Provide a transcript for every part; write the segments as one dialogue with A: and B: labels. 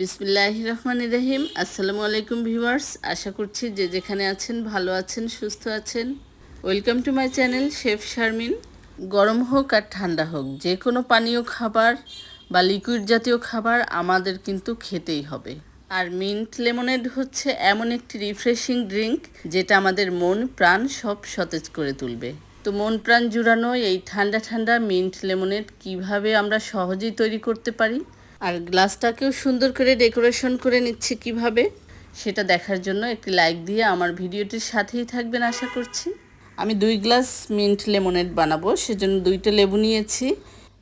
A: বিসমিল্লাহ রহমান রহিম। আসসালামু আলাইকুম ভিউয়ার্স, আশা করছি যে যেখানে আছেন ভালো আছেন, সুস্থ আছেন। Welcome to my channel chef Sharmin. গরম হোক আর ঠান্ডা হোক, যে কোনো পানীয় খাবার বা লিকুইড জাতীয় খাবার আমাদের কিন্তু খেতেই হবে। আর মিন্ট লেমনেড হচ্ছে এমন একটি রিফ্রেশিং ড্রিঙ্ক যেটা আমাদের মন প্রাণ সব সতেজ করে তুলবে। তো মন প্রাণ জুড়ানো এই ঠান্ডা ঠান্ডা মিন্ট লেমনেড কীভাবে আমরা সহজেই তৈরি করতে পারি? আর গ্লাসটাকেও সুন্দর করে ডেকোরেশন করে নিচ্ছি কীভাবে, সেটা দেখার জন্য একটি লাইক দিয়ে আমার ভিডিওটির সাথেই থাকবেন আশা করছি। আমি দুই গ্লাস মিন্ট লেমনেড বানাবো, সেজন্য দুইটা লেবু নিয়েছি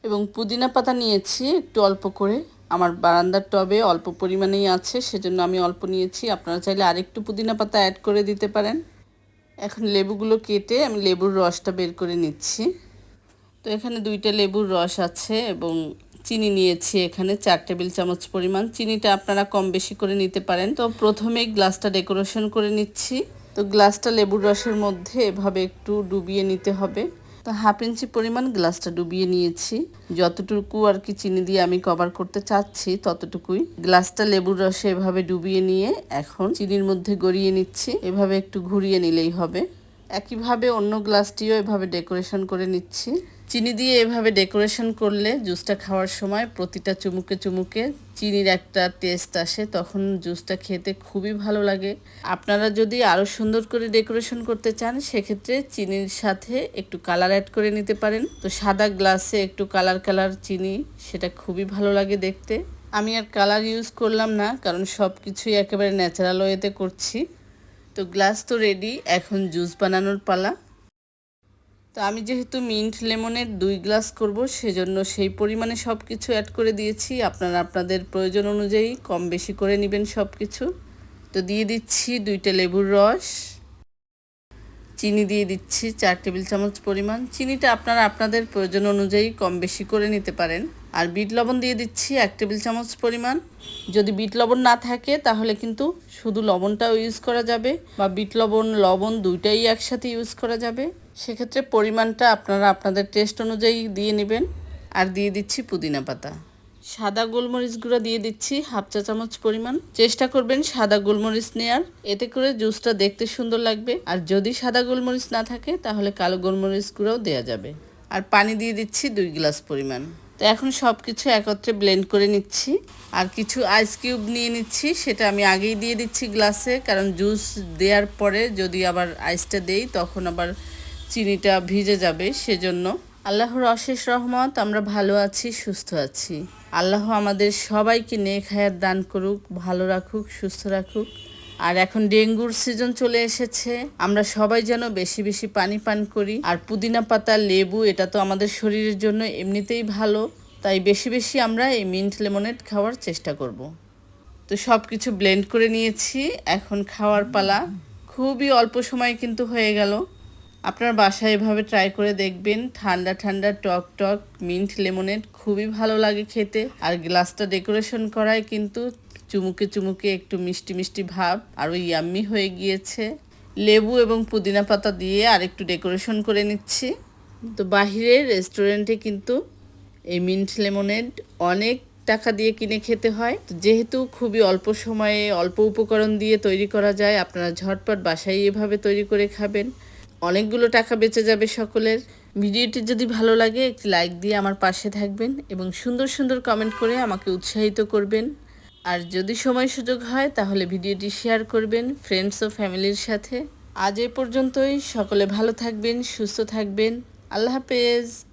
A: এবং পুদিনা পাতা নিয়েছি একটু অল্প করে। আমার বারান্দার টবে অল্প পরিমাণেই আছে, সেজন্য আমি অল্প নিয়েছি। আপনারা চাইলে আরেকটু পুদিনা পাতা অ্যাড করে দিতে পারেন। এখন লেবুগুলো কেটে আমি লেবুর রসটা বের করে নিচ্ছি। তো এখানে দুইটা লেবুর রস আছে এবং চিনি নিয়েছি এখানে, চার টেবিল চামচ পরিমাণ। চিনিটা আপনারা কম বেশি করে নিতে পারেন। তো প্রথমেই গ্লাসটা ডেকোরেশন করে নিচ্ছি। তো গ্লাসটা লেবুর রসের মধ্যে এভাবে একটু ডুবিয়ে নিতে হবে। তো হাফ ইঞ্চি পরিমাণ গ্লাসটা ডুবিয়ে নিয়েছি। যতটুকু আর কি চিনি দিয়ে আমি কভার করতে চাচ্ছি, ততটুকুই। গ্লাসটা লেবুর রসে এভাবে ডুবিয়ে নিয়ে এখন চিনির মধ্যে গড়িয়ে নিচ্ছি। এভাবে একটু ঘুরিয়ে নিলেই হবে। একইভাবে অন্য গ্লাসটিও এভাবে ডেকোরেশন করে নিচ্ছি। চিনি দিয়ে এভাবে ডেকোরেশন করলে জুসটা খাওয়ার সময় প্রতিটা চুমুকে চুমুকে চিনির একটা টেস্ট আসে, তখন জুসটা খেতে খুবই ভালো লাগে। আপনারা যদি আরও সুন্দর করে ডেকোরেশন করতে চান, সেক্ষেত্রে চিনির সাথে একটু কালার অ্যাড করে নিতে পারেন। তো সাদা গ্লাসে একটু কালার কালার চিনি, সেটা খুবই ভালো লাগে দেখতে। আমি আর কালার ইউজ করলাম না, কারণ সব কিছুই একেবারে ন্যাচারাল ওয়েতে করছি। তো গ্লাস তো রেডি এখন জুস বানানোর পালা। তো আমি যেহেতু মিন্ট লেমনের দুই গ্লাস করব, সেজন্য সেই পরিমাণে সব কিছু অ্যাড করে দিয়েছি। আপনারা আপনাদের প্রয়োজন অনুযায়ী কম বেশি করে নেবেন সব কিছু তো দিয়ে দিচ্ছি দুইটা লেবুর রস। চিনি দিয়ে দিচ্ছি চার টেবিল চামচ পরিমাণ। চিনিটা আপনারা আপনাদের প্রয়োজন অনুযায়ী কম বেশি করে নিতে পারেন। আর বিট লবণ দিয়ে দিচ্ছি এক টেবিল চামচ পরিমাণ। যদি বিট লবণ না থাকে, তাহলে কিন্তু শুধু লবণটাও ইউজ করা যাবে বা বিট লবণ লবণ দুইটাই একসাথে ইউজ করা যাবে। সেক্ষেত্রে পরিমাণটা আপনারা আপনাদের টেস্ট অনুযায়ী দিয়ে নেবেন। আর দিয়ে দিচ্ছি পুদিনা পাতা। সাদা গোলমরিচ গুঁড়া দিয়ে দিচ্ছি হাফ চা চামচ পরিমাণ। চেষ্টা করবেন সাদা গোলমরিচ নেয়ার। এতে করে জুসটা দেখতে সুন্দর লাগবে। আর যদি সাদা গোলমরিচ না থাকে, তাহলে কালো গোলমরিচ গুঁড়াও দেওয়া যাবে। আর পানি দিয়ে দিচ্ছি দুই গ্লাস পরিমাণ। তো এখন সব কিছু একত্রে ব্লেন্ড করে নিচ্ছি। আর কিছু আইস কিউব নিয়ে নিচ্ছি, সেটা আমি আগেই দিয়ে দিচ্ছি গ্লাসে কারণ জুস দেওয়ার পরে যদি আবার আইসটা দেই, তখন আবার চিনিটা ভিজে যাবে, সেজন্য। আল্লাহর অশেষ রহমত, আমরা ভালো আছি, সুস্থ আছি। আল্লাহ আমাদের সবাইকে নেক হায়াত দান করুক, ভালো রাখুক, সুস্থ রাখুক। আর এখন ডেঙ্গুর সিজন চলে এসেছে। আমরা সবাই যেন বেশি বেশি পানি পান করি। আর পুদিনা পাতা, লেবু, এটা তো আমাদের শরীরের জন্য এমনিতেই ভালো। তাই বেশি বেশি আমরা এই মিন্ট লেমনেড খাওয়ার চেষ্টা করব। তো সব কিছু ব্লেন্ড করে নিয়েছি। এখন খাওয়ার পালা খুবই অল্প সময় কিন্তু হয়ে গেল। আপনার বাসায় এভাবে ট্রাই করে দেখবেন। ঠান্ডা ঠান্ডা টক টক মিন্ট লেমনেড খুবই ভালো লাগে খেতে। আর গ্লাসটা ডেকোরেশন করায় কিন্তু চুমুকে চুমুকে একটু মিষ্টি মিষ্টি ভাব, আরও ইয়াম্মি হয়ে গিয়েছে। লেবু এবং পুদিনা পাতা দিয়ে আর একটু ডেকোরেশন করে নিচ্ছি। তো বাহিরে রেস্টুরেন্টে কিন্তু এই মিন্ট লেমনেড অনেক টাকা দিয়ে কিনে খেতে হয়। যেহেতু খুবই অল্প সময়ে অল্প উপকরণ দিয়ে তৈরি করা যায়, আপনারা ঝটপট বাসায় এভাবে তৈরি করে খাবেন। অনেকগুলো টাকা বেঁচে যাবে সকলের। ভিডিওটি যদি ভালো লাগে, একটি লাইক দিয়ে আমার পাশে থাকবেন এবং সুন্দর সুন্দর কমেন্ট করে আমাকে উৎসাহিত করবেন। আর যদি সময় সুযোগ হয়, তাহলে ভিডিওটি শেয়ার করবেন ফ্রেন্ডস ও ফ্যামিলির সাথে। আজ এ পর্যন্তই। সকলে ভালো থাকবেন, সুস্থ থাকবেন। আল্লাহ হাফেজ।